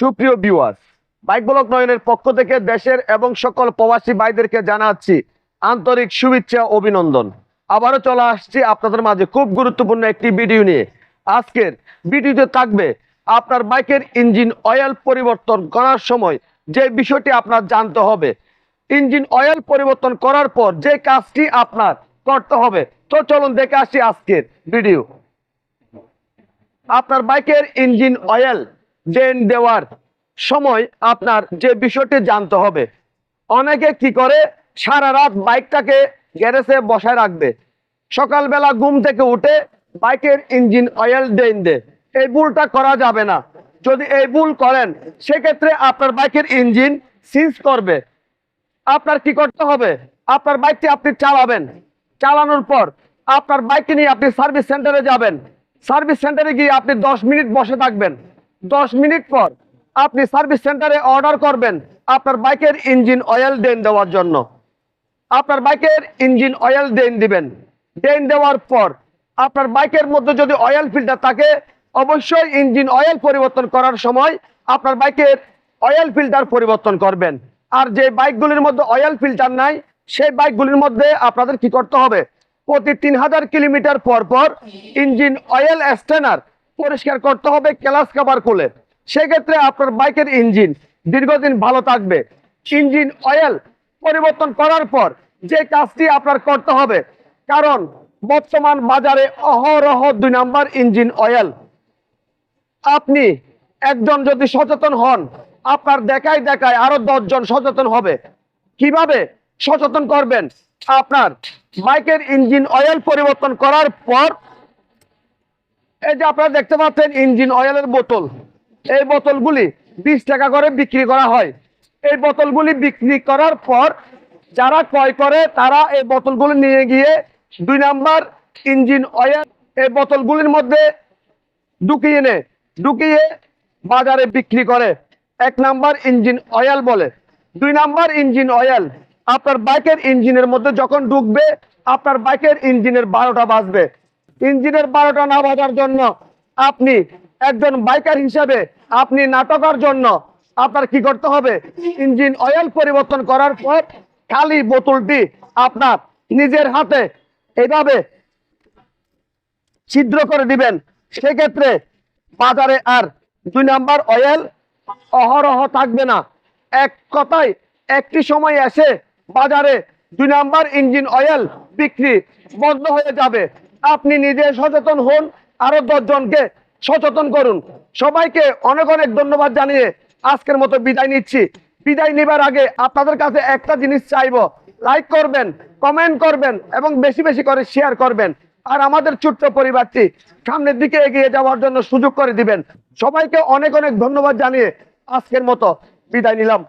সুপ্রিয় viewers bike block নয়নের পক্ষ থেকে দেশের এবং সকল প্রবাসী ভাইদেরকে জানাচ্ছি আন্তরিক শুভেচ্ছা, অভিনন্দন। আবারও চলে আসছি আপনাদের মাঝে খুব গুরুত্বপূর্ণ একটি ভিডিও নিয়ে। আজকের ভিডিওতে থাকবে আপনার বাইকের ইঞ্জিন অয়েল পরিবর্তন করার সময় যে বিষয়টি আপনার জানতে হবে। ইঞ্জিন অয়েল পরিবর্তন করার পর যে কাজটি আপনার করতে হবে। তো চলুন দেখে আসি আজকের ভিডিও আপনার বাইকের ইঞ্জিন অয়েল ড্রেন দেওয়ার সময় আপনার যে বিষয়টি জানতে হবে। অনেকে কি করে? সারা রাত বাইকটাকে গ্যারেজে বসায় রাখবে। সকালবেলা ঘুম থেকে উঠে বাইকের ইঞ্জিন অয়েল ড্রেন দে। এই ভুলটা করা যাবে না। যদি এই ভুল করেন, সেক্ষেত্রে আপনার বাইকের ইঞ্জিন সিজ করবে। আপনার কি করতে হবে? আপনার বাইকটি আপনি চালাবেন। চালানোর পর আপনার বাইকটি নিয়ে আপনি সার্ভিস সেন্টারে যাবেন। সার্ভিস সেন্টারে গিয়ে আপনি দশ মিনিট বসে থাকবেন। দশ মিনিট পর আপনি সার্ভিস সেন্টারে অর্ডার করবেন আপনার বাইকের ইঞ্জিন অয়েল ডেন দেওয়ার জন্য। আপনার বাইকের ইঞ্জিন অয়েল ডেন দিবেন। ডেন দেওয়ার পর আপনার বাইকের মধ্যে যদি অয়েল ফিল্টার থাকে, অবশ্যই ইঞ্জিন অয়েল পরিবর্তন করার সময় আপনার বাইকের অয়েল ফিল্টার পরিবর্তন করবেন। আর যে বাইকগুলির মধ্যে অয়েল ফিল্টার নাই, সেই বাইকগুলির মধ্যে আপনাদের কি করতে হবে? প্রতি তিন হাজার কিলোমিটার পর পর ইঞ্জিন অয়েল স্টেনার পরিষ্কার করতে হবে, ক্লাস কাভার খুলে। সেক্ষেত্রে আপনার বাইকের ইঞ্জিন দীর্ঘদিন ভালো থাকবে। ইঞ্জিন অয়েল পরিবর্তন করার পর যে কাজটি আপনার করতে হবে, কারণ বর্তমান বাজারে অহরহ দুই নাম্বার ইঞ্জিন অয়েল আপনি একজন যদি সচেতন হন, আপনার দেখায় দেখায় আরও দশজন সচেতন হবে। কীভাবে সচেতন করবেন? আপনার বাইকের ইঞ্জিন অয়েল পরিবর্তন করার পর এই যে আপনারা দেখতে পাচ্ছেন ইঞ্জিন অয়েলের বোতল। এই বোতলগুলি বিশ টাকা করে বিক্রি করা হয়। এই বোতলগুলি বিক্রি করার পর যারা ক্রয় করে, তারা এই বোতলগুলি নিয়ে গিয়ে দুই নাম্বার ইঞ্জিন অয়েল এই বোতলগুলির মধ্যে ঢুকিয়ে নে ঢুকিয়ে বাজারে বিক্রি করে। এক নাম্বার ইঞ্জিন অয়েল বলে। দুই নাম্বার ইঞ্জিন অয়েল, আপনার বাইকের ইঞ্জিনের মধ্যে যখন ঢুকবে, আপনার বাইকের ইঞ্জিনের বারোটা বাজবে। ইঞ্জিনের বারোটা না বাজার জন্য আপনি একজন বাইকার হিসাবে আপনি নাটকের জন্য আপনার কি করতে হবে? ইঞ্জিন অয়েল পরিবর্তন করার পর খালি বোতলটি আপনার নিজের হাতে এভাবে ছিদ্র করে দিবেন। সেক্ষেত্রে বাজারে আর দুই নাম্বার অয়েল অহরহ থাকবে না। এক কথায় একটি সময় এসে বাজারে দুই নাম্বার ইঞ্জিন অয়েল বিক্রি বন্ধ হয়ে যাবে। আপনি নিজে সচেতন হন আরও দশজনকে সচেতন করুন। সবাইকে অনেক অনেক ধন্যবাদ জানিয়ে আজকের মতো বিদায় নিচ্ছি। বিদায় নেবার আগে আপনাদের কাছে একটা জিনিস চাইব। লাইক করবেন কমেন্ট করবেন এবং বেশি বেশি করে শেয়ার করবেন। আর আমাদের ছোট্ট পরিবারটি সামনের দিকে এগিয়ে যাওয়ার জন্য সুযোগ করে দিবেন। সবাইকে অনেক অনেক ধন্যবাদ জানিয়ে আজকের মতো বিদায় নিলাম।